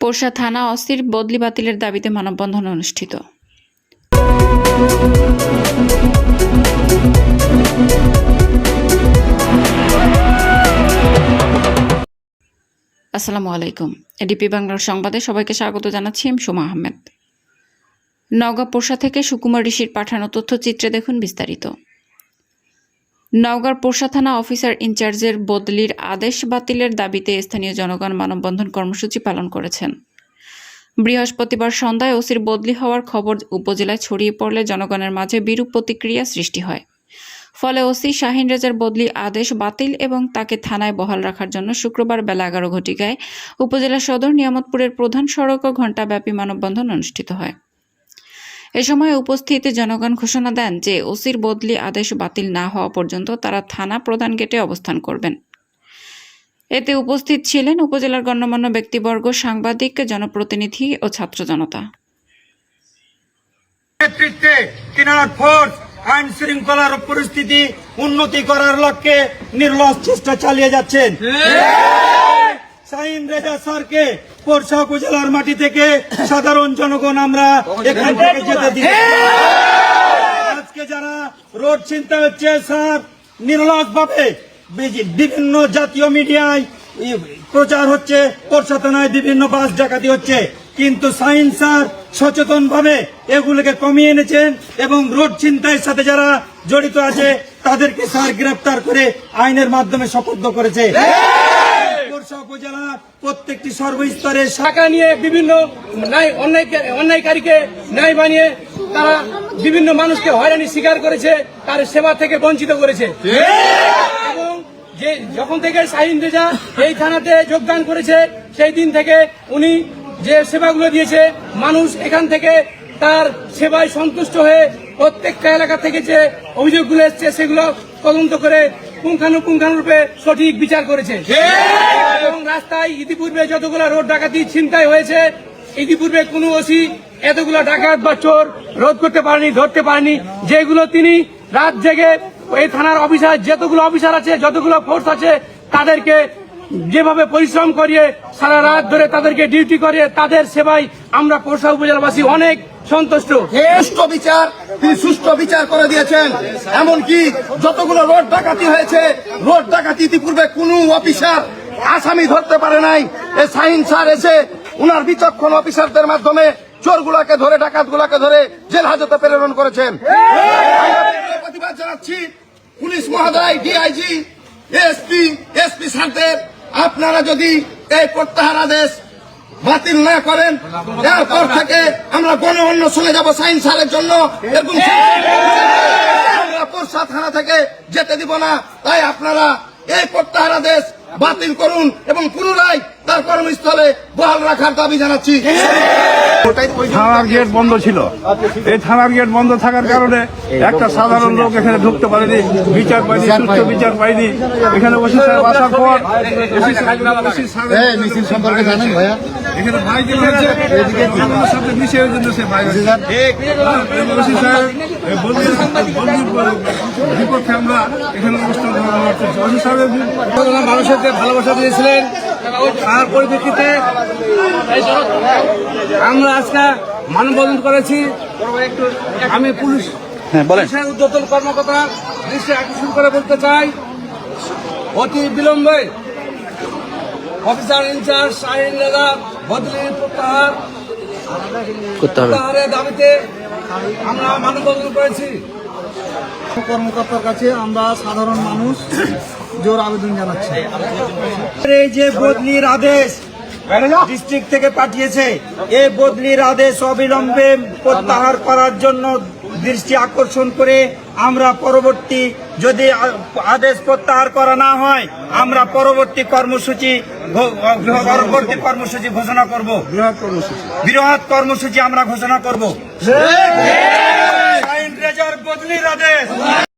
পোরশা থানা অস্থির বদলি বাতিলের দাবিতে মানববন্ধন অনুষ্ঠিত। আসসালামু আলাইকুম। এডিপি বাংলার সংবাদে সবাইকে স্বাগত জানাচ্ছি আমি সুমা আহমেদ। নওগাঁ থেকে সুকুমার ঋষির পাঠানো তথ্যচিত্রে দেখুন বিস্তারিত। নওগাঁর পোরশা থানা অফিসার ইনচার্জের বদলির আদেশ বাতিলের দাবিতে স্থানীয় জনগণ মানববন্ধন কর্মসূচি পালন করেছেন। বৃহস্পতিবার সন্ধ্যায় ওসির বদলি হওয়ার খবর উপজেলায় ছড়িয়ে পড়লে জনগণের মাঝে বিরূপ প্রতিক্রিয়া সৃষ্টি হয়। ফলে ওসি শাহিন রেজার বদলি আদেশ বাতিল এবং তাকে থানায় বহাল রাখার জন্য শুক্রবার বেলা এগারো ঘটিকায় উপজেলা সদর নিয়ামতপুরের প্রধান সড়ক ও ঘণ্টাব্যাপী মানববন্ধন অনুষ্ঠিত হয়। এ সময় উপস্থিত জনগণ ঘোষণা দেন যে ওসির বদলি আদেশ বাতিল না হওয়া পর্যন্ত তারা থানা প্রধান গেটে অবস্থান করবেন। এতে উপস্থিত ছিলেন উপজেলার গণ্যমান্য ব্যক্তিবর্গ সাংবাদিক জনপ্রতিনিধি ও ছাত্র জনতা। নেতৃত্বে কিনার ফোর্স আইন শৃঙ্খলার পরিস্থিতি উন্নতি করার লক্ষ্যে নির্লস চেষ্টা চালিয়ে যাচ্ছেন। সাইন রেজা স্যারকে পোরশা উপজেলার মাটি থেকে সাধারণ জনগণ আমরা এখান থেকে যেতে দিই। আজকে যারা রোড চিন্তা হচ্ছে স্যার নির্লস ভাবে বিভিন্ন জাতীয় মিডিয়ায় প্রচার হচ্ছে পোরশা থানায় বিভিন্ন বাস ডাকাতি হচ্ছে। কিন্তু সাইন্স স্যার সচেতন ভাবে এগুলোকে কমিয়ে এনেছেন এবং রোড চিন্তায়ের সাথে যারা জড়িত আছে তাদেরকে স্যার গ্রেপ্তার করে আইনের মাধ্যমে শপথ করেছে। পোরশা উপজেলার প্রত্যেকটি সর্বস্তরের টাকা নিয়ে বিভিন্ন ন্যায় অন্যায় অন্যায়কারীকে ন্যায় বানিয়ে তারা বিভিন্ন মানুষকে হয়রানি স্বীকার করেছে, তার সেবা থেকে বঞ্চিত করেছে। এবং যে যখন থেকে শাহিন রেজা এই থানাতে যোগদান করেছে, সেই দিন থেকে উনি যে সেবাগুলো দিয়েছে, মানুষ এখান থেকে তার সেবায় সন্তুষ্ট হয়ে প্রত্যেকটা এলাকা থেকে যে অভিযোগগুলো এসছে, সেগুলো তদন্ত করে পুঙ্খানুপুঙ্খানুরূপে সঠিক বিচার করেছে। এবং রাস্তায় ইতিপূর্বে যতগুলো রোড ডাকাতি ছিনতাই হয়েছে ইতিপূর্বে কোনো ওসি এতগুলো ডাকাত বা চোর রোধ করতে পারেনি ধরতে পারেনি যেগুলো তিনি রাত জেগে এই থানার অফিসার যতগুলো অফিসার আছে যতগুলো ফোর্স আছে তাদেরকে যেভাবে পরিশ্রম করিয়ে সারা রাত ধরে তাদেরকে ডিউটি করিয়ে তাদের সেবায় আমরা পোষা উপজেলাবাসী অনেক সন্তুষ্ট। সুষ্ঠু বিচার, তিনি সুষ্ঠু বিচার করে দিয়েছেন। এমনকি যতগুলো রোড ডাকাতি হয়েছে, রোড ডাকাতি ইতিপূর্বে কোনো অফিসার আসামি ধরতে পারে নাই। এ সাইন স্যার এসে উনার বিচক্ষণ অফিসারদের মাধ্যমে চোরগুলাকে ধরে, ডাকাতগুলাকে ধরে জেল হাজতে প্রেরণ করেছেন। প্রতিবাদ জানাচ্ছি পুলিশ মহোদয় ডিআইজি এসপি এসপি স্যারদের। আপনারা যদি এই প্রত্যাহার আদেশ বাতিল না করেন, এরপর থেকে আমরা গণ অন্বেষণে যাব সাইন সারের জন্য। এবং আমরা থানা থেকে যেতে দিব না। তাই আপনারা এই প্রত্যাহার আদেশ বাতিল করুন এবং পুনরায় তার কর্মস্থলে বহাল রাখার দাবি জানাচ্ছি। থানার গেট বন্ধ ছিল। এই থানার গেট বন্ধ থাকার কারণে একটা সাধারণ লোক এখানে ঢুকতে পারেনি বিচার পায়নি সুস্থ বিচার পায়নি। এখানে ওসি সাহেব আসার পর মিছিল সম্পর্কে জানেন ভাইয়া? এখানে ভাইকে হয়েছে সাথে মিশে ওই জন্য সে ভাই হয়েছে। হ্যাঁ, ওসি সাহেব বন্ধুর বন্ধুর বিপক্ষে আমরা এখানে ওসি মানুষের যে ভালোবাসা দিয়েছিলেন তার পরিপ্রেক্ষিতে আমরা আজকে মানববন্ধন করেছি। আমি পুলিশ পুলিশের উদ্যোতন কর্মকর্তা দৃষ্টি আকর্ষণ করে বলতে চাই অতি বিলম্বে অফিসার ইনচার্জ শাহিন রেজা বদলির প্রত্যাহার প্রত্যাহারের দাবিতে আমরা মানববন্ধন করেছি। কর্মকর্তার কাছে আমরা সাধারণ মানুষ জোর আবেদন জানাচ্ছি। এই যে বদলির আদেশ ডিস্ট্রিক্ট থেকে পাঠিয়েছে এই বদলির আদেশ অবিলম্বে প্রত্যাহার করার জন্য দৃষ্টি আকর্ষণ করে আমরা পরবর্তী যদি আদেশ প্রত্যাহার করা না হয় আমরা পরবর্তী কর্মসূচি পরবর্তী কর্মসূচি ঘোষণা করব। বৃহৎ কর্মসূচি। বৃহৎ কর্মসূচি আমরা ঘোষণা করব। রেজার বদলির আদেশ।